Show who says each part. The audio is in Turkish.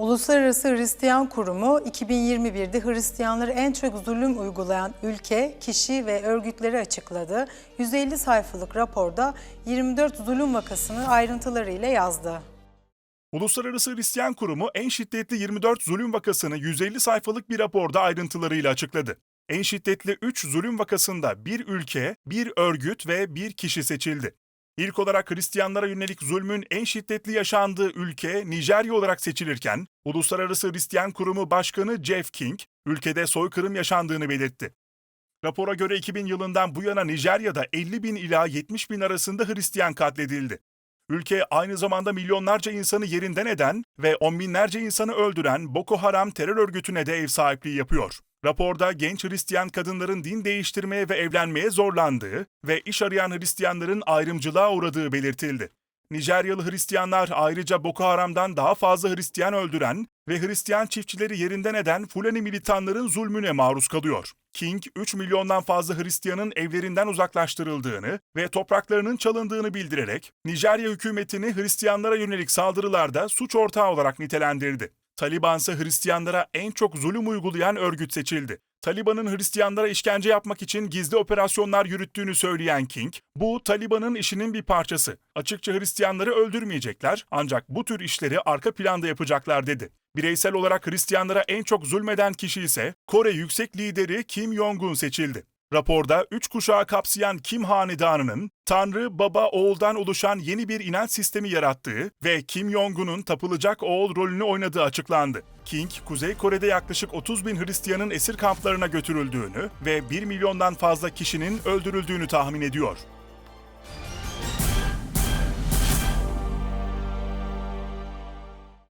Speaker 1: Uluslararası Hristiyan Kurumu 2021'de Hristiyanları en çok zulüm uygulayan ülke, kişi ve örgütleri açıkladı. 150 sayfalık raporda 24 zulüm vakasını ayrıntılarıyla yazdı.
Speaker 2: Uluslararası Hristiyan Kurumu en şiddetli 24 zulüm vakasını 150 sayfalık bir raporda ayrıntılarıyla açıkladı. En şiddetli 3 zulüm vakasında bir ülke, bir örgüt ve bir kişi seçildi. İlk olarak Hristiyanlara yönelik zulmün en şiddetli yaşandığı ülke Nijerya olarak seçilirken, Uluslararası Hristiyan Kurumu Başkanı Jeff King, ülkede soykırım yaşandığını belirtti. Rapora göre 2000 yılından bu yana Nijerya'da 50 bin ila 70 bin arasında Hristiyan katledildi. Ülke aynı zamanda milyonlarca insanı yerinden eden ve on binlerce insanı öldüren Boko Haram terör örgütüne de ev sahipliği yapıyor. Raporda genç Hristiyan kadınların din değiştirmeye ve evlenmeye zorlandığı ve iş arayan Hristiyanların ayrımcılığa uğradığı belirtildi. Nijeryalı Hristiyanlar ayrıca Boko Haram'dan daha fazla Hristiyan öldüren ve Hristiyan çiftçileri yerinden eden Fulani militanların zulmüne maruz kalıyor. King, 3 milyondan fazla Hristiyanın evlerinden uzaklaştırıldığını ve topraklarının çalındığını bildirerek Nijerya hükümetini Hristiyanlara yönelik saldırılarda suç ortağı olarak nitelendirdi. Taliban ise Hristiyanlara en çok zulüm uygulayan örgüt seçildi. Taliban'ın Hristiyanlara işkence yapmak için gizli operasyonlar yürüttüğünü söyleyen King, bu Taliban'ın işinin bir parçası. Açıkça Hristiyanları öldürmeyecekler ancak bu tür işleri arka planda yapacaklar dedi. Bireysel olarak Hristiyanlara en çok zulmeden kişi ise Kore yüksek lideri Kim Jong-un seçildi. Raporda üç kuşağı kapsayan Kim Hanedanı'nın Tanrı, Baba, Oğul'dan oluşan yeni bir inanç sistemi yarattığı ve Kim Jong-un'un tapılacak oğul rolünü oynadığı açıklandı. King, Kuzey Kore'de yaklaşık 30 bin Hristiyanın esir kamplarına götürüldüğünü ve 1 milyondan fazla kişinin öldürüldüğünü tahmin ediyor.